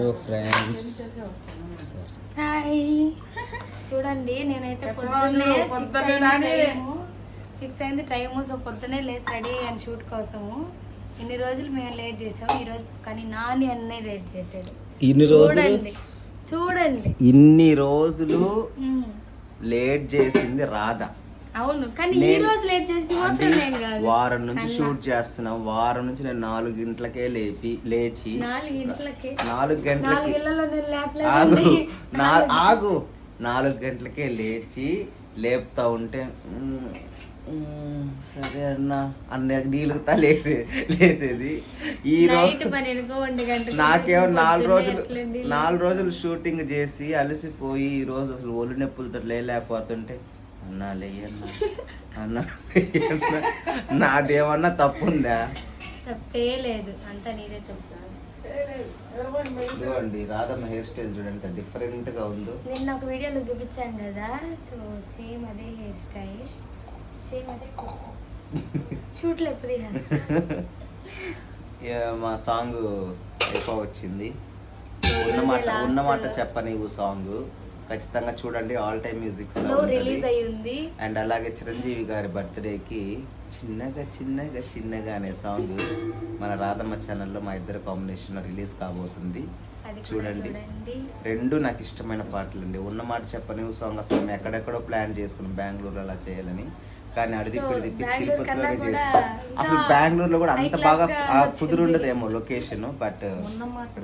Hello friends. Hi. చూడండి నేనైతే పొద్దున్నే పొద్దున్నే పొద్దున్నే నాని. సిక్స్ అయింది టైము సో పొద్దున్నే లేసి రెడీ అయ్యాను షూట్ కోసము. ఇన్ని రోజులు మేము లేట్ చేసాము. ఈ రోజు కానీ నాని అన్నీ లేట్ చేశాడు ఇన్ని రోజులు? చూడండి ఇన్ని రోజులు. లేట్ చేసింది రాధ. అవును కానీ ఈ నేను- రోజు లేట్ చేసింది మాత్రం నేను కాదు. వారం నుంచి అన్న. షూట్ చేస్తున్నాం. వారం నుంచి నేను నాలుగు గంటలకే లేపి లేచి. నాలుగు ఇంట్లకి నాలుగు నాలుగు గంటలకి ఇళ్ళలో నేను ఆగు. లేపలేదండి నా- ఆగు. నాలుగు గంటలకే లేచి లేపుతా ఉంటే "మ్మ్, మ్మ్, సరే అన్న. అన్న నీళ్ళుతా లేసే లేసేది. ఈ నైట్ రోజు ఒంటి నాకేమో నాలుగు రోజులు? నాలుగు రోజులు షూటింగ్ చేసి అలసిపోయి ఈ రోజు అసలు ఒళ్ళు నొప్పులతో లేలేకపోతుంటే అన్నా లేయన్నా అన్న. నాదేమన్నా తప్పుందా? తప్పే లేదు. అంతా నీదే తప్పు. ఇదిగోండి రాధమ్మ హెయిర్ స్టైల్ చూడండి డిఫరెంట్గా ఉందో. నిన్న ఒక వీడియోలో చూపించాను కదా సో సేమ్ అదే హెయిర్ స్టైల్. సేమ్ అదే ఎప్పుడు చేస్తా? ఇక మా సాంగ్ ఎక్కువ వచ్చింది. ఉన్నమాట ఉన్నమాట చెప్పని సాంగ్. ఖచ్చితంగా చూడండి ఆల్ టైమ్ మ్యూజిక్ రిలీజ్ అయ్యి ఉంది అండ్ అలాగే చిరంజీవి గారి బర్త్డేకి చిన్నగా చిన్నగా చిన్నగా అనే సాంగ్ మన రాధమ్మ ఛానల్లో మా ఇద్దరు కాంబినేషన్ రిలీజ్ కాబోతుంది. చూడండి. రెండు నాకు ఇష్టమైన పాటలు అండి ఉన్న మాట చెప్పని సాంగ్ అసలు ఎక్కడెక్కడో ప్లాన్ చేసుకున్నాం బెంగళూరు అలా చేయాలని. కానీ అడిది తిప్పి తిరుపతిలోనే కూడా చేసి అసలు బెంగళూరులో కూడా అంత బాగా. కుదురుండదేమో లొకేషన్ బట్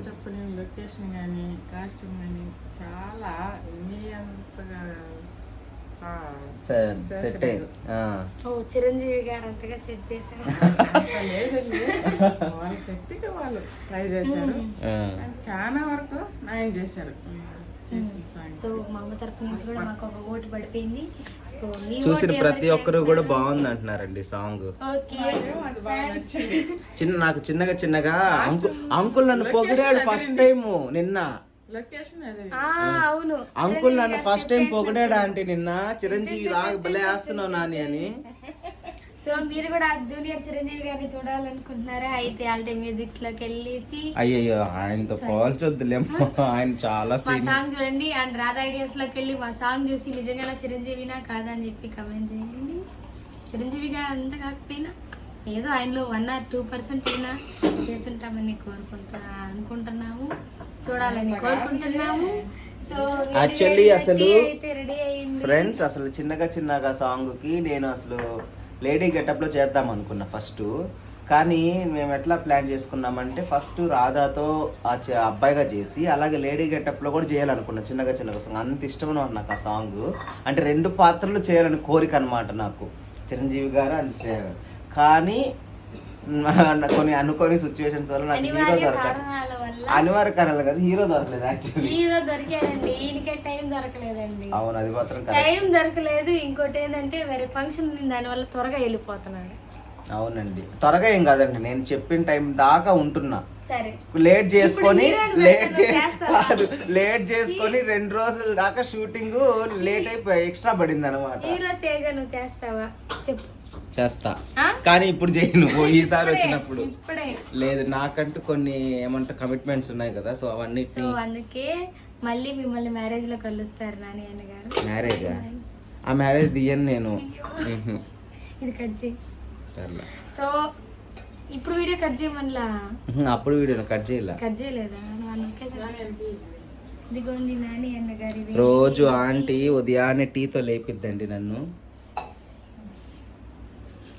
చెప్పని లొకేషన్ కానీ కాస్ట్యూమ్ కానీ చాలా మీ అంతగా సా- సెట్ ఓ చిరంజీవి గారు అంతగా సెట్ చేశారు. వాళ్ళ వాళ్ళు ట్రై చేశారు. కానీ చాలా వరకు న్యాయం చేశారు. సో మా అమ్మ తరపు నుంచి కూడా మాకు ఒక ఓటు పడిపోయింది. సో మీ చూసిన ప్రతి ఒక్కరు కూడా? బాగుంది అంటున్నారండి సాంగ్. చిన్న నాకు చిన్నగా చిన్నగా అంకు అంకుల్ నన్ను పొగిడాడు ఫస్ట్ టైం నిన్న. లొకేషన్ అది. ఆ, అవును. అంకుల్ నన్ను ఫస్ట్ టైం పొగిడాడా అంటే నిన్న. చిరంజీవి లాగా భలే వేస్తున్నావు నాని అని. సో మీరు కూడా జూనియర్ చిరంజీవి గారిని చూడాలనుకుంటున్నారా? అయితే ఆల్టే మ్యూజిక్స్లోకి వెళ్ళేసి అయ్యయ్యో ఆయనతో పోల్చొద్దులేమ్మా. ఆయన చాలా మా సీన్ సాంగ్ చూడండి అండ్ రాధా ఐడియాస్లోకి వెళ్ళి మా సాంగ్ చూసి నిజంగా చిరంజీవినా కాదా అని చెప్పి కమెంట్ చేయండి. చిరంజీవి గారు అంత కాకపోయినా ఏదో ఆయనలో వన్ ఆర్ టూ పర్సెంట్ అయినా చేసుంటామని కోరుకుంటా అనుకుంటున్నాము. చూడాలని కోరుకుంటున్నాము. సో Actually అసలు అయితే రెడీ అయింది ఫ్రెండ్స్ అసలు చిన్నగా చిన్నగా సాంగ్కి నేను అసలు లేడీ గెటప్లో చేద్దాం అనుకున్నా ఫస్ట్. కానీ మేము ఎట్లా ప్లాన్ చేసుకున్నామంటే ఫస్ట్ రాధాతో ఆ అబ్బాయిగా చేసి అలాగే లేడీ గెటప్లో కూడా చేయాలనుకున్నా చిన్నగా చిన్నగా సాంగ్ అంత ఇష్టం అన్నమాట నాకు ఆ సాంగ్. అంటే రెండు పాత్రలు చేయాలని కోరిక అనమాట నాకు. చిరంజీవి గారు అంత. కానీ కొన్ని అనుకోని సిచ్యువేషన్స్ వల్ల నాకు హీరో దొరకదు అనివార్య కారణాలు కదా హీరో దొరకలేదు యాక్చువల్లీ హీరో దొరికాడండి. ఈయనకే టైం దొరకలేదండి. అవును అది మాత్రం టైం దొరకలేదు. ఇంకోటి ఏంటంటే వేరే ఫంక్షన్ ఉంది దానివల్ల త్వరగా వెళ్ళిపోతున్నాడు. అవునండి. త్వరగా ఏం కాదండి నేను చెప్పిన టైం దాకా ఉంటున్నా. సరే. లేట్ చేసుకొని లేట్? కాదు లేట్ చేసుకొని రెండు రోజుల దాకా షూటింగ్ లేట్ అయిపోయి ఎక్స్ట్రా పడింది అనమాట హీరో తేజ నువ్వు చేస్తావా? చెప్పు. చేస్తా? కానీ ఇప్పుడు చేయను ఈసారి వచ్చినప్పుడు. ఇప్పుడే. లేదు నాకంటూ కొన్ని ఏమంటారు కమిట్మెంట్స్ ఉన్నాయి కదా సో అవన్నీ అందుకే మళ్ళీ మిమ్మల్ని మ్యారేజ్లో కలుస్తారు నాని గారు. మ్యారేజ్ ఆ? మ్యారేజ్ దియను నేను. ఇది కట్ చేయి. సర్లే. సో ఇప్పుడు వీడియో కట్ చేయమనిలా? అప్పుడు వీడియో కట్ చేయాల? కట్ చేయలేదా. ఇదిగోండి నాని అన్న గారి. రోజు ఆంటీ ఉదయాన్నే టీతో లేపిద్దండి నన్ను.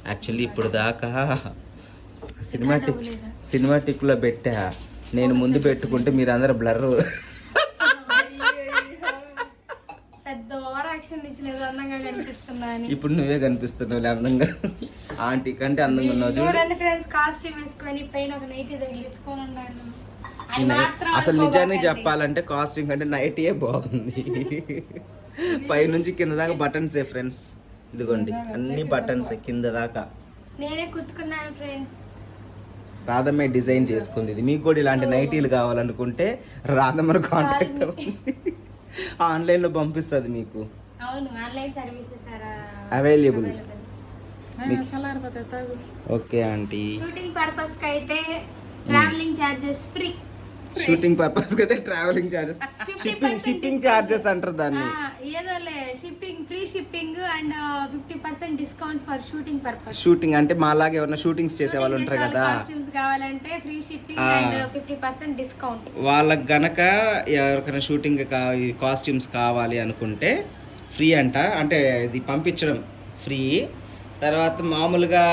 యాక్చువల్లీ ఇప్పుడు దాకా సినిమాటిక్ అవ్వలేదా? సినిమాటిక్లో పెట్టా. నేను ముందు పెట్టుకుంటే మీరు అందరు బ్లర్ ఇప్పుడు నువ్వే కనిపిస్తున్నావు అందంగా ఆంటీ కంటే అందంగా ఉన్నావు చూడు. చూడండి ఫ్రెండ్స్ కాస్ట్యూమ్ వేసుకొని పైన ఒక నైట్ తగిలించుకొని అసలు నిజానికి అనుకోబాకండి. చెప్పాలంటే కాస్ట్యూమ్ కంటే నైటీయే బాగుంది. పై నుంచి కింద దాకా బటన్స్ ఫ్రెండ్స్ ఇదిగోండి అన్ని బటన్స్ కింద దాకా. నేనే కుట్టుకున్నాను ఫ్రెండ్స్ రాధమ్మే డిజైన్ చేసుకుంది ఇది. మీకు కూడా ఇలాంటి నైటీలు కావాలనుకుంటే రాధమ్మను కాంటాక్ట్ అవ్వండి. ఆన్లైన్లో పంపిస్తుంది మీకు. ఆన్లైన్ తాగు. Okay aunty. షూటింగ్ పర్పస్కి అయితే travelling charges free shooting purpose అయితే travelling charges 50% shipping shipping. Charges అంటారు దాన్ని. ఆ, ఏదోలే shipping free shipping and fifty percent discount for shooting purpose shooting అంటే మాలాగా ఎవరైనా షూటింగ్స్ చేసే వాళ్ళు ఉంటారు కదా. కాస్ట్యూమ్స్ కావాలంటే free shipping. And fifty percent discount వాళ్ళకి గనక ఎవరికైనా షూటింగ్ కాస్ట్యూమ్స్ కావాలి అనుకుంటే ఫ్రీ అంట. అంటే ఇది పంపించడం ఫ్రీ తర్వాత మామూలుగా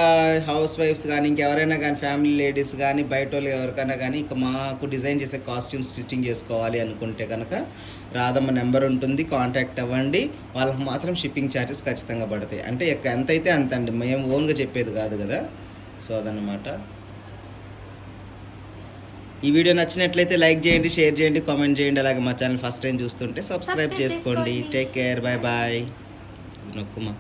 హౌస్ వైఫ్స్ కానీ ఇంకెవరైనా కానీ ఫ్యామిలీ లేడీస్ కానీ బయట వాళ్ళు ఎవరికైనా కానీ ఇక మాకు డిజైన్ చేసే కాస్ట్యూమ్ స్టిచ్చింగ్ చేసుకోవాలి అనుకుంటే కనుక రాధమ్మ నెంబర్ ఉంటుంది కాంటాక్ట్ అవ్వండి. వాళ్ళకి మాత్రం షిప్పింగ్ ఛార్జెస్ ఖచ్చితంగా పడతాయి. అంటే ఎంత అయితే అంత అండి మేము ఓన్గా చెప్పేది కాదు కదా. సో అదనమాట ఈ వీడియో నచ్చినట్లయితే లైక్ చేయండి షేర్ చేయండి కామెంట్ చేయండి. అలాగే మా ఛానల్ ఫస్ట్ టైం చూస్తుంటే సబ్స్క్రైబ్ చేసుకోండి. Take care. Bye bye. నొక్కుమా.